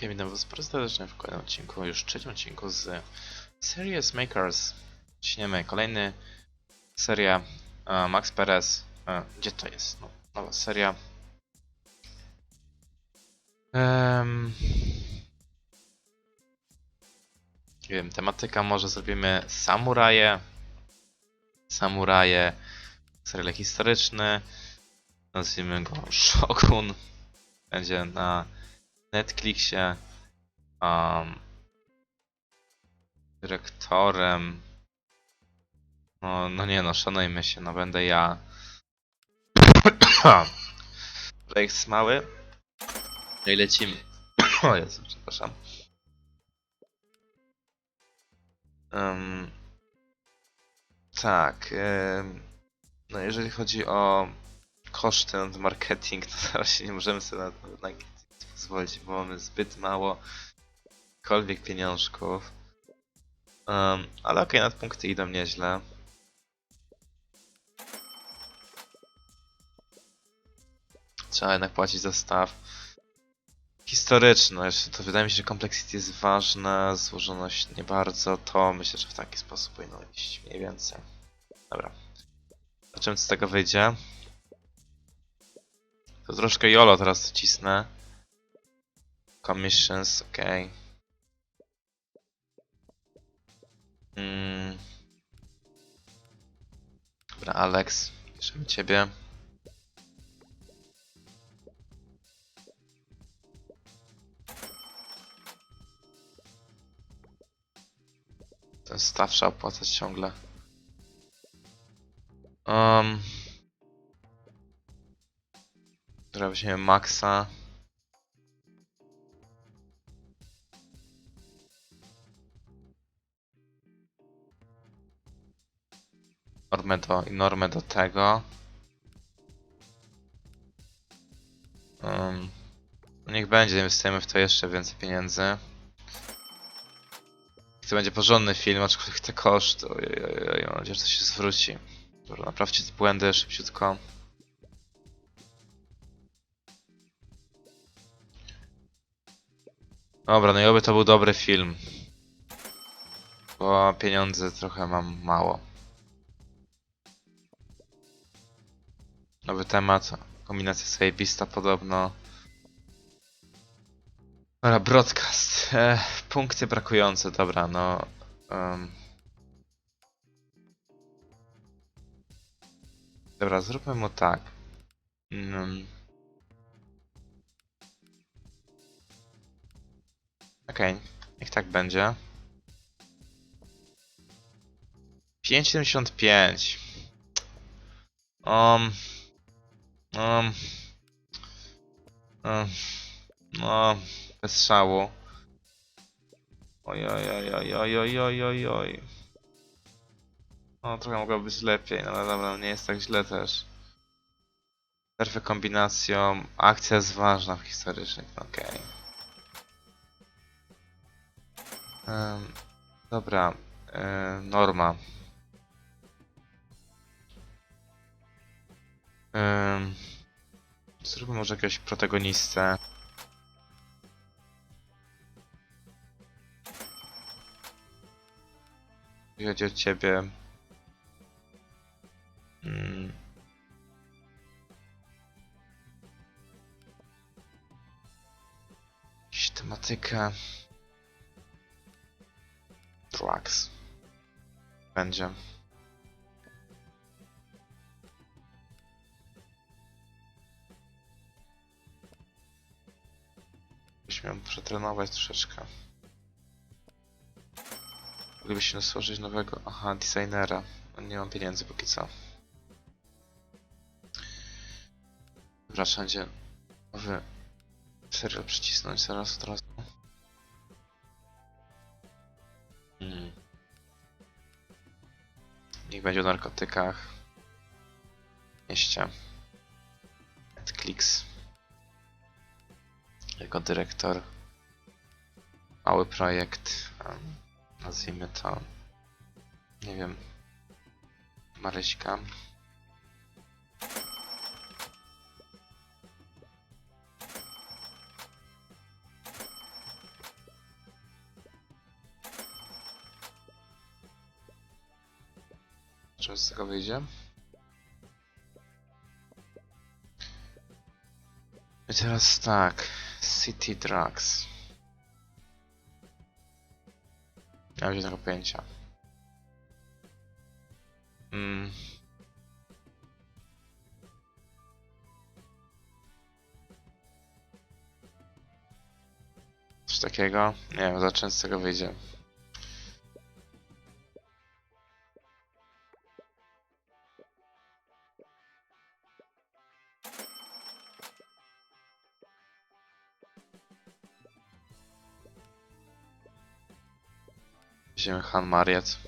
Witam was bardzo serdecznie w kolejnym odcinku, już trzecim odcinku z Serious Makers. Ciśniemy kolejny seria e, Max Perez. E, gdzie to jest? No, nowa seria. Em, nie wiem, tematyka może zrobimy samuraje. Samuraje, serial historyczny. Nazwijmy go Shogun. Będzie na Netflixie um, dyrektorem no, no nie no, szanujmy się, no będę ja. Projekt mały. No i lecimy. O Jezu, przepraszam. Um, tak no jeżeli chodzi o koszty ten marketing, to teraz się nie możemy sobie na, na nic pozwolić, bo mamy zbyt mało kolwiek pieniążków. Um, ale okej, nadpunkty idą nieźle. Trzeba jednak płacić za staw. Historyczne, jeszcze to wydaje mi się, że complexity jest ważne, złożoność nie bardzo, to myślę, że w taki sposób powinno iść mniej więcej. Dobra. Zobaczymy co z tego wyjdzie. To troszkę YOLO teraz cisnę. Commissions, okej. Mm. Dobra, Alex, bierzemy ciebie. Ten staw trzeba opłacać ciągle. Um. Dobra, weźmiemy Maxa. Normę do, normę do tego. Um, niech będzie, inwestujemy w to jeszcze więcej pieniędzy. To będzie porządny film, aczkolwiek te koszty, ojej, mam nadzieję, że to się zwróci. Dobra, naprawcie te błędy szybciutko. Dobra, no i oby to był dobry film. Bo pieniędzy trochę mam mało. Nowy temat, kombinacja zajebista podobno. Dobra, broadcast. E, punkty brakujące, dobra, no. em. Dobra, zróbmy mu tak. Mm. Okej, niech tak będzie. 5,75. Um, um, um, no, bez szału. Oj, oj, oj, oj, oj, oj, oj, oj, oj. No, trochę mogło być lepiej, no ale dobra, nie jest tak źle też. Perfę kombinacją, akcja jest ważna w historycznych, no okej. Em, dobra, e, norma. Zróbmy może jakiegoś protagonistę. Chodzi o ciebie. Mm. Jakąś tematykę. Drugs. Będzie. Przetrenować troszeczkę. Moglibyśmy stworzyć nowego, aha, designera. Nie mam pieniędzy póki co. Dobra, wszędzie nowy serial przycisnąć zaraz od razu. Hmm. Niech będzie o narkotykach. Mieście. Netflix. Jako dyrektor mały projekt, nazwijmy to, nie wiem, Maryśka. Czy z tego wyjdzie? I teraz tak, City Drugs. Nie mam żadnego pojęcia. Mm. Coś takiego? Nie wiem, zobaczymy, co z tego wyjdzie. Han Mariet.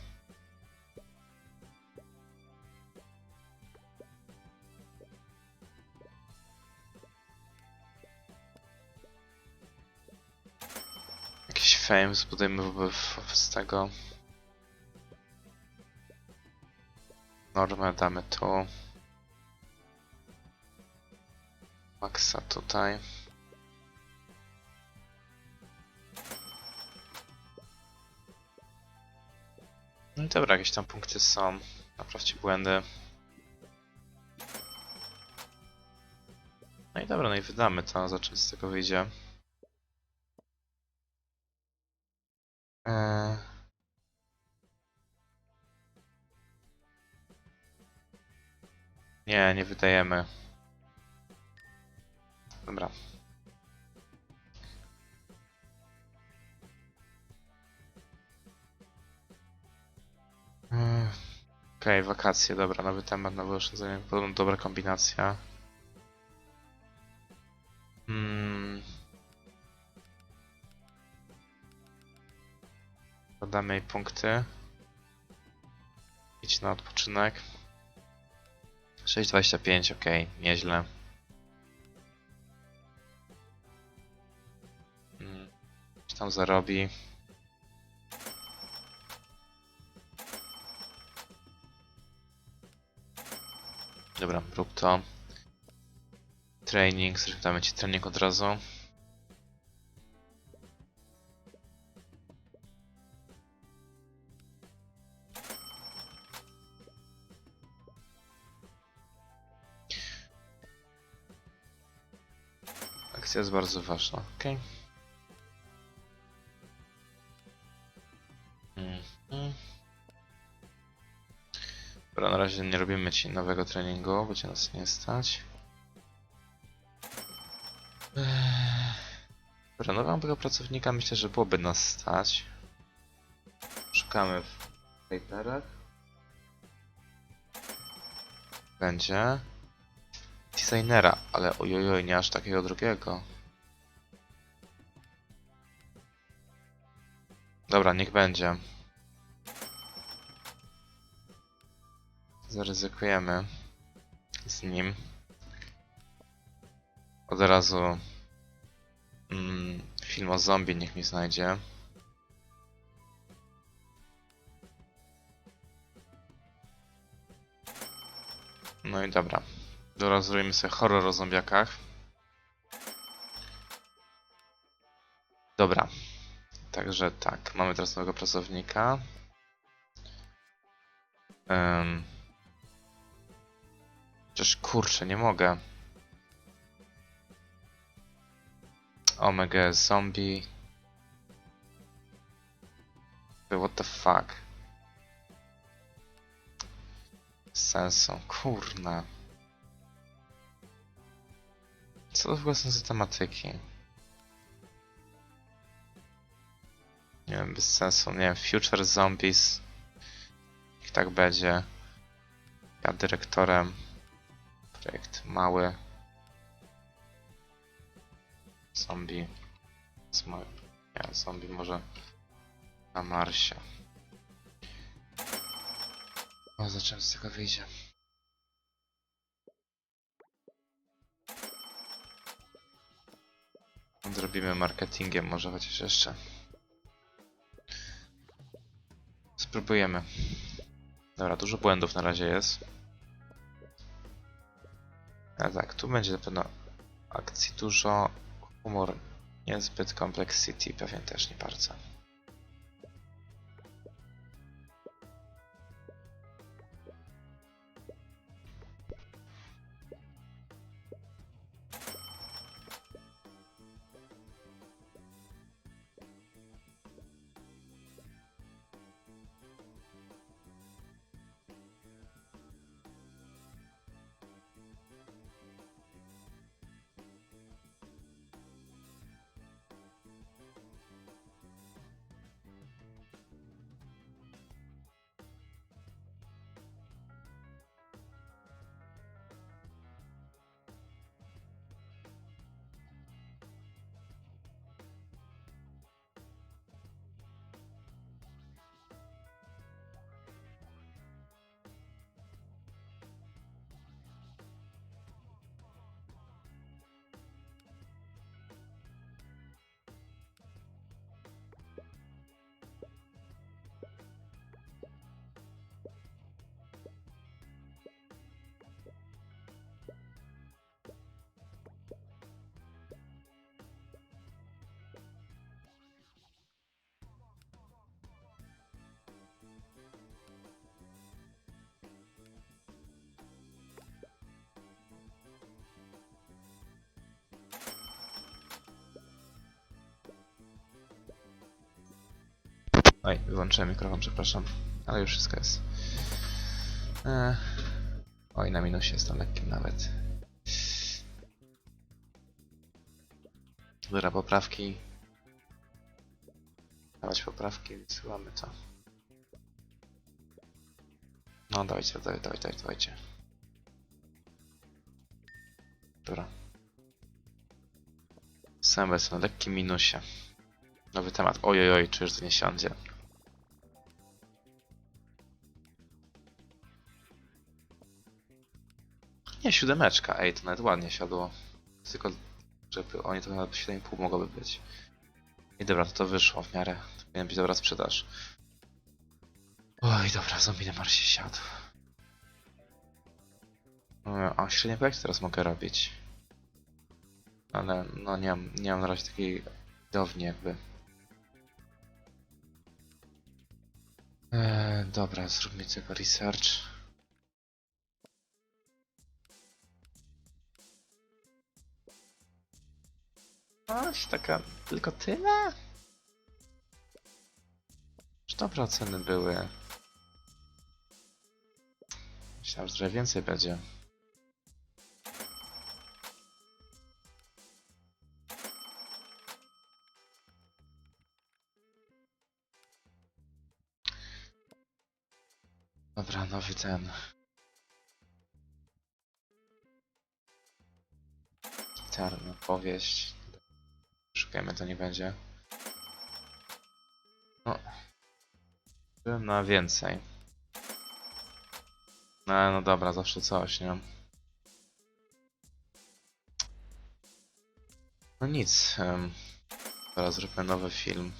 Jakiś fame zbudujmy z tego. Normę damy tu. Maxa tutaj. Dobra, jakieś tam punkty są. Naprawcie błędy. No i dobra, no i wydamy to, zobaczymy co z tego wyjdzie. Eee... Nie, nie wydajemy. Dobra. Okej, wakacje, dobra, nowy temat, nowe oszczędzenie, podobno dobra kombinacja. Hmm. Dodamy jej punkty. Idź na odpoczynek. 6,25, okej, nieźle. Hmm. Czy tam zarobi? Dobra, rób to. Training, zrzucamy ci trening od razu. Akcja jest bardzo ważna, ok? Mhm. Razie nie robimy ci nowego treningu, bo cię nas nie stać. Eee, Dobra, nowego pracownika myślę, że byłoby nas stać. Szukamy w paperach. Będzie. Designera, ale ojojoj, nie aż takiego drugiego. Dobra, niech będzie. Zaryzykujemy z nim. Od razu mm, film o zombie niech mi znajdzie. No i dobra. Dobra, zrobimy sobie horror o zombiakach. Dobra. Także tak, mamy teraz nowego pracownika. Um. Chociaż kurczę, nie mogę. Omega zombie. What the fuck? Sensu, kurna. Co to w ogóle są za tematyki? Nie wiem, bez sensu. Nie wiem, Future Zombies. Niech tak będzie. Ja dyrektorem. Projekt mały. Zombie. Nie, zombie może na Marsie. O, zobaczymy z tego wyjdzie. Zrobimy marketingiem może chociaż jeszcze. Spróbujemy. Dobra, dużo błędów na razie jest. A tak, tu będzie na pewno akcji dużo. Humor niezbyt, complexity pewnie też nie bardzo. Oj, wyłączyłem mikrofon, przepraszam. Ale już wszystko jest. Oj, na minusie jestem lekkim nawet. Dobra, poprawki. Dawać poprawki, wysyłamy to. No, dawajcie, dawajcie, dawajcie, dawajcie. Dobra. Sam jest na lekkim minusie. Nowy temat. Ojoj, oj, czy już to nie siądzie? Nie, siódemeczka. Ej, to nawet ładnie siadło. Tylko, żeby oni to nawet 7,5 mogłoby być. I dobra, to to wyszło w miarę. To powinien być dobra sprzedaż. Oj, dobra, zombie na Marsie siadł. E, A średnie projekty teraz mogę robić. Ale no nie mam, nie mam na razie takiej widowni jakby. Eee, dobra, zróbmy tego research. Aś, taka tylko tyle? Czy dobre oceny były? Myślałem, że więcej będzie. Dobra, nowy ten. Czarna powieść. Szukajmy, to nie będzie. No. Na więcej. No, no dobra, zawsze coś, nie? No nic. Um, teraz zróbmy nowy film.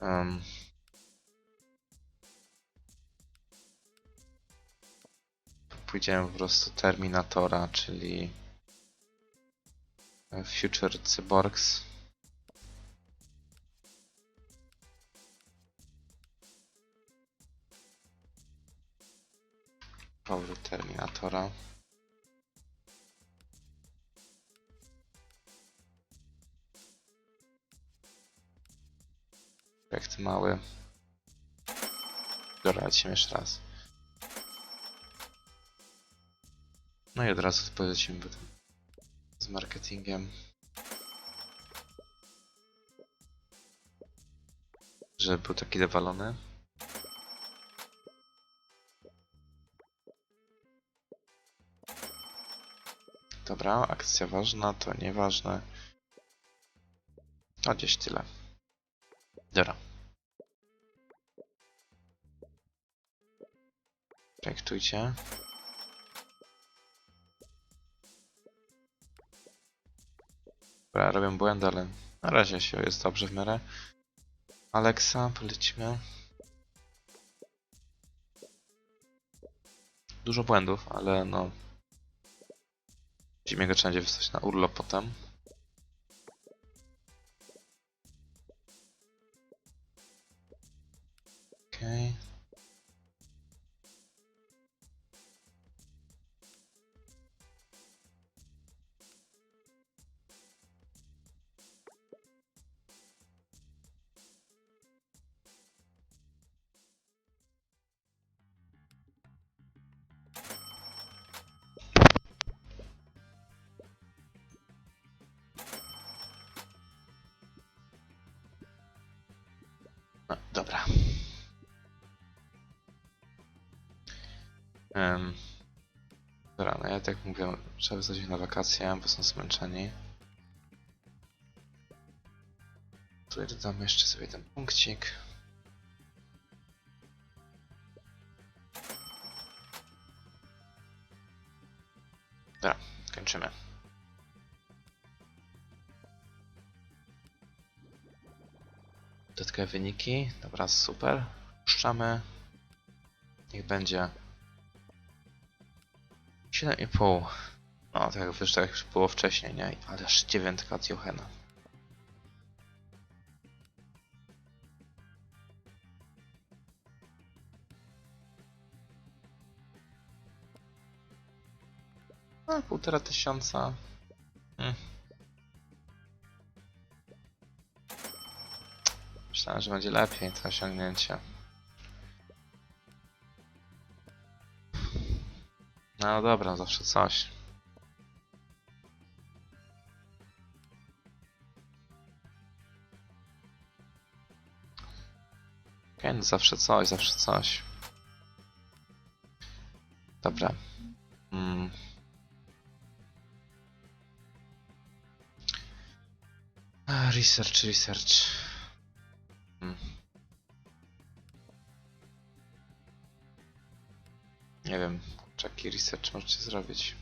Um, pójdziemy po prostu Terminatora, czyli Future Cyborgs. Powrót Terminatora. Projekt mały. Dobra, lecimy jeszcze raz. No i od razu polecimy potem z marketingiem. Żeby był taki dowalony. Dobra, akcja ważna, to nieważne. A gdzieś tyle. Dobra. Projektujcie. Dobra, robię błędy, ale na razie się jest dobrze w miarę. Alexa, polecimy. Dużo błędów, ale no. Zimie go trzeba będzie wysłać na urlop potem. Dobra. Um, dobra, no ja tak mówię, trzeba wysłać ich na wakacje, bo są zmęczeni. Tu dodamy jeszcze sobie ten punkcik. Dobra, kończymy. Dodatkowe wyniki. Dobra, super. Puszczamy. Niech będzie 7,5. No, tak jak tak jak było wcześniej, nie? Ale aż dziewiątka od Johena. No, półtora tysiąca. Hmm. Myślałem, że będzie lepiej to osiągnięcie. No dobra, zawsze coś. No zawsze coś, zawsze coś. Dobra. Mm. Research, research. Jaki research możecie zrobić.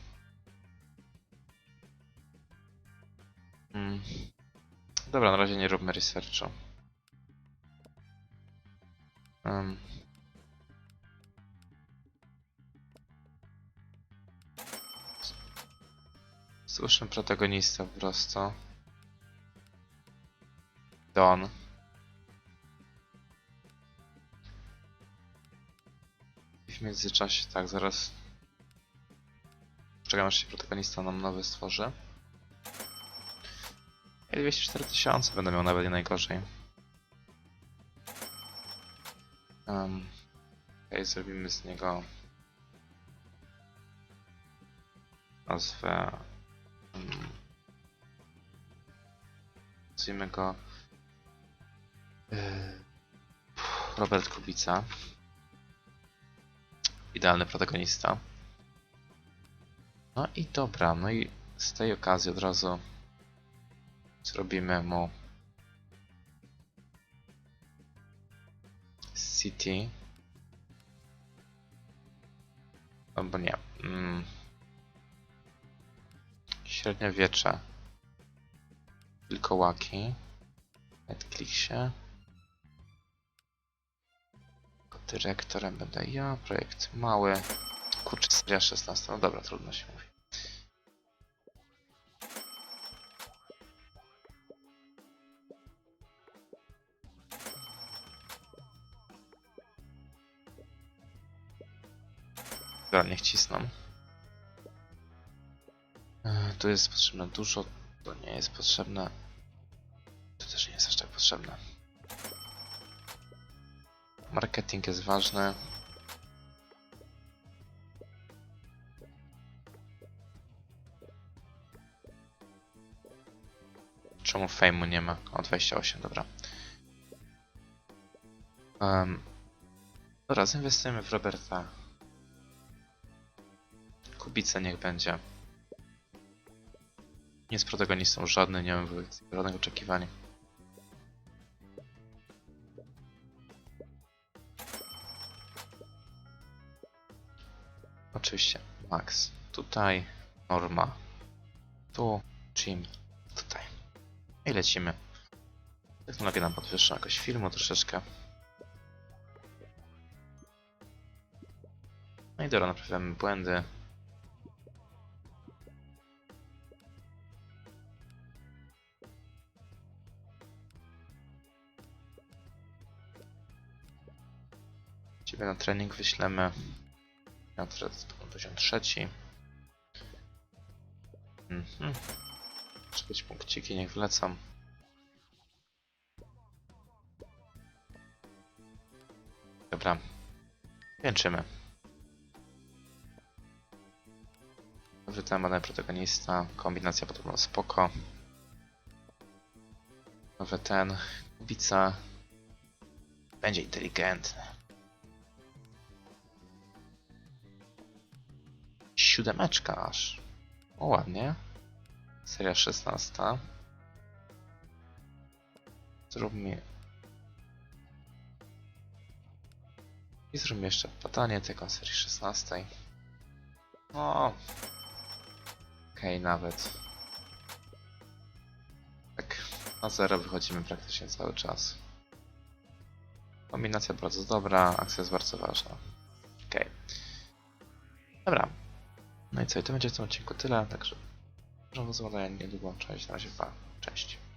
Mm. Dobra, na razie nie róbmy researchu. Um. Słyszę protagonista po prostu. Don. W międzyczasie, tak, zaraz. Czekam aż się protagonista nam nowy stworzy. I 204 tysiące będę miał nawet nie najgorzej. Um, Okej, zrobimy z niego nazwę. Nazwijmy go yy, Robert Kubica. Idealny protagonista. No i dobra, no i z tej okazji od razu zrobimy mu City. Albo nie. Mm. Średniowiecze. Wilkołaki. Netflixie. Dyrektorem będę ja. Projekt mały. Kurczę, seria 16. No dobra, trudno się mówi. Dobra, niech cisną. E, Tu jest potrzebne dużo, to nie jest potrzebne. To też nie jest aż tak potrzebne. Marketing jest ważny. Czemu fejmu nie ma? O, 28, dobra. Um, dobra, zainwestujemy w Roberta. Kubica niech będzie. Nie jest protagonistą żadny, nie mam żadnych oczekiwań. Oczywiście Max. Tutaj Norma. Tu Jim. I lecimy. Technologia nam podwyższa jakoś filmu troszeczkę. No i dobra, naprawiamy błędy. Ciebie na trening wyślemy. Na poziom trzeci. Mhm. Być punkciki, niech wlecam. Dobra. Kończymy. Dobry temat, protagonista. Kombinacja podobno spoko. Nowy ten. Kubica. Będzie inteligentny. Siódemeczka aż. O, ładnie. Seria 16. Zróbmy. I zróbmy jeszcze badanie tego serii 16. O. Okej, nawet. Tak, na zero wychodzimy praktycznie cały czas. Kombinacja bardzo dobra, akcja jest bardzo ważna. Okej. Dobra. No i co, i to będzie w tym odcinku tyle, także możemy zobaczyć niedługo. Cześć, na razie, pa. Cześć.